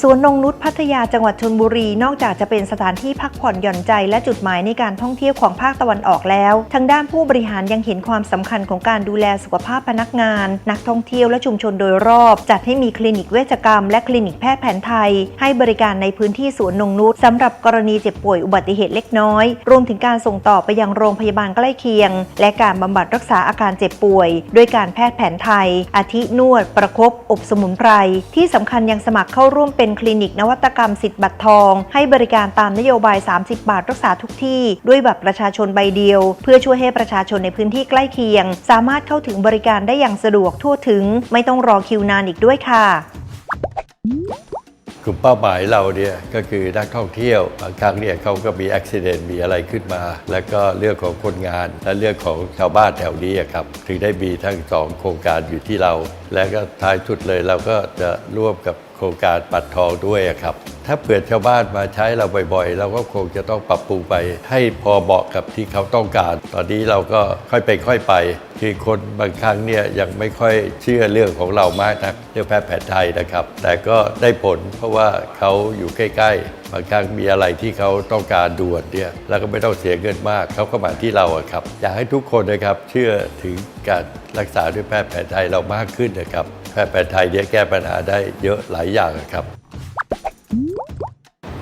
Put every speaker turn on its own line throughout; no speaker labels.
สวนนงนุษย์พัทยาจังหวัดชนบุรี นอกจากจะเป็นสถานที่พักผ่อนหย่อนใจ และจุดหมายในการท่องเที่ยวของภาคตะวันออกแล้ว ทางด้านผู้บริหารยังเห็นความสำคัญของการดูแลสุขภาพพนักงาน นักท่องเที่ยวและชุมชนโดยรอบ จัดให้มีคลินิกเวชกรรม และคลินิกแพทย์แผนไทย ให้บริการในพื้นที่สวนนงนุษย์สำหรับกรณีเจ็บป่วยอุบัติเหตุเล็กน้อย รวมถึงการส่งต่อไปยังโรงพยาบาลใกล้เคียง และการบำบัดรักษาอาการเจ็บป่วย ด้วยการแพทย์แผนไทย อาทินวด ประคบอบสมุนไพรที่สำคัญยังสมัครเข้าร่วมเป็นคลินิกนวัตกรรมสิทธิ์บัตรทอง ให้บริการตามนโยบาย 30 บาทรักษาทุกที่ ด้วยบัตรประชาชนใบเดียว เพื่อช่วยให้ประชาชนในพื้นที่ใกล้เคียง สามารถเข้าถึงบริการได้อย่างสะดวกทั่วถึง ไม่ต้องรอคิวนานอีกด้วยค่ะ
กลุ่มเป้าหมายเราเนี่ยก็คือนักท่องเที่ยวบางครั้งเนี่ยเขาก็มีอุบิเหตุมีอะไรขึ้นมา แล้วก็เรื่องของคนงาน และเรื่องของชาวบ้านแถวนี้ครับถึงได้มีทั้งสองโครงการอยู่ที่เรา และก็ท้ายสุดเลยเราก็จะร่วมกับ โครงการปัดทองด้วยครับ ถ้าเผื่อชาวบ้านมาใช้เราบ่อยๆ เราก็คงจะต้องปรับปรุงไป ให้พอเหมาะกับที่เขาต้องการ ตอนนี้เราก็ค่อยไปค่อยไป คือคนบางครั้งเนี่ยยังไม่ค่อยเชื่อเรื่องของเรามากนักเรื่องแพทย์แผนไทยนะครับ แต่ก็ได้ผลเพราะว่าเขาอยู่ใกล้ๆ บางครั้งมีอะไรที่เขาต้องการด่วนเนี่ยแล้วก็ไม่ต้องเสียเงินมากเขาก็มาที่เราครับ อยากให้ทุกคนนะครับเชื่อถึงการรักษาด้วยแพทย์แผนไทยเรามากขึ้นนะครับ แพทย์แผนไทยเนี่ยแก้ปัญหาได้เยอะหลายอย่างครับ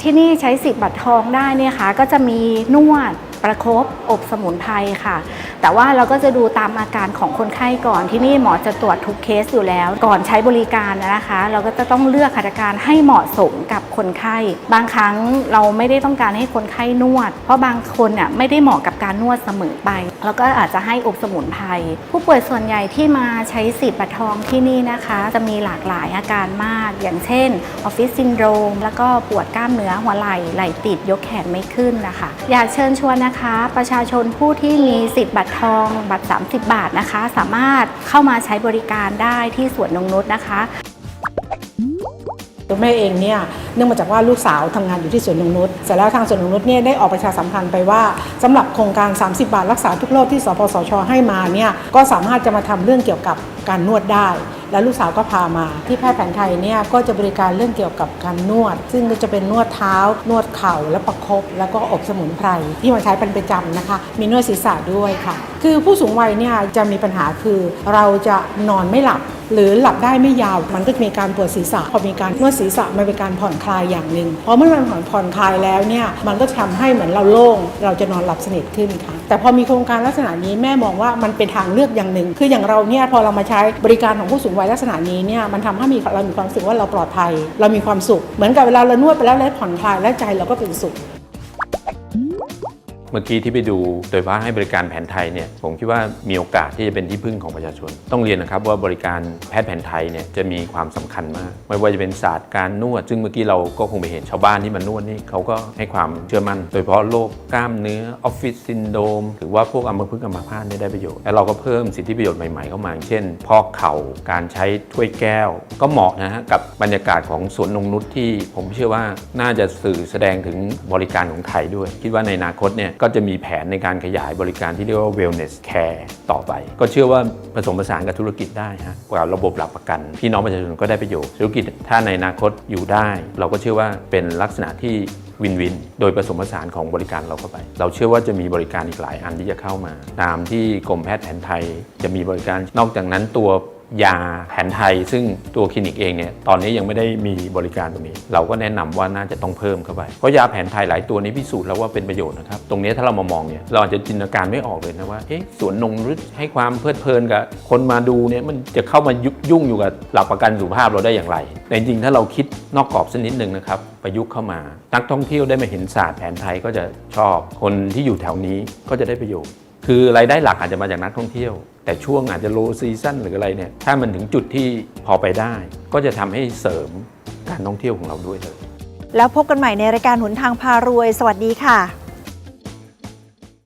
ที่นี่ใช้สิทธิ์บัตรทองได้เนี่ยค่ะก็จะมีนวด ประครบอบสมุนไพรค่ะ แต่ว่าเราก็จะดูตามอาการของคนไข้ก่อนที่นี่หมอจะตรวจทุกเคสอยู่แล้ว ก่อนใช้บริการนะคะ เราก็จะต้องเลือกหัตถการให้เหมาะสมกับคนไข้ บางครั้งเราไม่ได้ต้องการให้คนไข้นวด เพราะบางคนอะไม่ได้เหมาะกับการนวดเสมอไป แล้วก็อาจจะให้อบสมุนไพรผู้ป่วยส่วนใหญ่ที่มาใช้สิทธิ์บัตรทองที่นี่นะคะ จะมีหลากหลายอาการมาก อย่างเช่นออฟฟิศซินโดรมแล้วก็ปวดกล้ามเนื้อหัวไหล่ไหล่ติดยกแขนไม่ขึ้นนะคะ อยากเชิญชวนนะคะประชาชนผู้ที่มีสิทธิ์บัตรทองบัตร 30 บาทนะคะ สามารถเข้ามาใช้บริการได้ที่สวนนงนุษนะคะ
ตัวแม่เองเนี่ยเนื่องมาจากว่าลูกสาวทำงานอยู่ที่สวนนงนุชเสร็จแล้วทางสวนนงนุชเนี่ยได้ออกประชาสัมพันธ์ไปว่าสำหรับโครงการ 30 บาทรักษาทุกโรคที่สปสชให้มาเนี่ยก็สามารถจะมาทำเรื่องเกี่ยวกับการนวดได้ แล้วลูกสาวก็พามา ที่แพทย์แผนไทยเนี่ยก็จะบริการเรื่องเกี่ยวกับการนวด ซึ่งก็จะเป็นนวดเท้า นวดเข่าและประคบแล้วก็อบสมุนไพรที่มาใช้เป็นประจำนะคะ มีนวดศีรษะด้วยค่ะ คือผู้สูงวัยเนี่ยจะมีปัญหาคือเราจะนอนไม่หลับหรือหลับได้ไม่ยาวมันก็จะมีการปวดศีรษะพอมีการนวดศีรษะมันเป็นการผ่อนคลายอย่างหนึ่งพอเมื่อมันผ่อนผ่อนคลายแล้วเนี่ยมันก็จะทำให้เหมือนเราโล่ง เราจะนอนหลับสนิทขึ้นค่ะแต่พอมีโครงการลักษณะนี้แม่มองว่ามันเป็นทางเลือกอย่างหนึ่ง คืออย่างเราเนี่ยพอเรามาใช้บริการของผู้สูงวัยลักษณะนี้เนี่ยมันทำให้มีเรามีความรู้สึกว่าเราปลอดภัย เรามีความสุข เหมือนกับเวลาเรานวดไปแล้วแล้วผ่อนคลายและใจเราก็เป็นสุข
เมื่อกี้ที่ไปดูโดยว่าให้บริการแผนไทยเนี่ยผมคิดว่ามีโอกาสที่จะเป็นที่พึ่งของประชาชน ต้องเรียนนะครับว่าบริการแพทย์แผนไทยเนี่ยจะมีความสำคัญมาก ไม่ว่าจะเป็นศาสตร์การนวด ซึ่งเมื่อกี้เราก็คงไปเห็นชาวบ้านที่มานวดนี่เขาก็ให้ความเชื่อมั่น โดยเฉพาะโรคกล้ามเนื้อออฟฟิศซินโดรมหรือว่าพวกอัมพฤกษ์อัมพาตเนี่ได้ประโยชน์และเราก็เพิ่มสิทธิประโยชน์ใหม่ๆเข้ามา เช่น พอกเข่าการใช้ถ้วยแก้ว ก็เหมาะนะฮะกับบรรยากาศของสวนนงนุชที่ผมเชื่อว่าน่าจะสื่อแสดงถึงบริการของไทยด้วย คิดว่าในอนาคตเนี่ยก็จะมีแผนในการขยายบริการที่เรียกว่า wellness care ต่อไป ก็เชื่อว่าผสมผสานกับธุรกิจได้ฮะกว่าระบบหลักประกัน พี่น้องประชาชนก็ได้ประโยชน์ธุรกิจถ้าในอนาคตอยู่ได้ เราก็เชื่อว่าเป็นลักษณะที่วินวิน โดยผสมผสานของบริการเราเข้าไป เราเชื่อว่าจะมีบริการอีกหลายอันที่จะเข้ามา ตามที่กรมแพทย์แผนไทย จะมีบริการ นอกจากนั้นตัว ยาแผนไทย ซึ่งตัวคลินิกเองเนี่ยตอนนี้ยังไม่ได้มีบริการตรงนี้ เราก็แนะนำว่าน่าจะต้องเพิ่มเข้าไป เพราะยาแผนไทยหลายตัวนี้พิสูจน์แล้วว่าเป็นประโยชน์นะครับ ตรงนี้ถ้าเรามามองเนี่ยเราอาจจะจินตนาการไม่ออกเลยนะว่าเอ๊ะสวนนงนุษให้ความเพลิดเพลินกับคนมาดูเนี่ยมันจะเข้ามายุ่งอยู่กับหลักประกันสุขภาพเราได้อย่างไร แต่จริงๆถ้าเราคิดนอกกรอบสักนิดนึงนะครับประยุกต์เข้ามา นักท่องเที่ยวได้มาเห็นศาสตร์แผนไทยก็จะชอบ คนที่อยู่แถวนี้ก็จะได้ประโยชน์ คือรายได้หลักอาจจะมาจากนักท่องเที่ยว แต่ช่วงอาจจะโลซีซั่นหรืออะไรเนี่ยถ้ามันถึงจุดที่พอไปได้ ก็จะทำให้เสริมการท่องเที่ยวของเราด้วยเลย
แล้วพบกันใหม่ในรายการหนทางพารวย สวัสดีค่ะ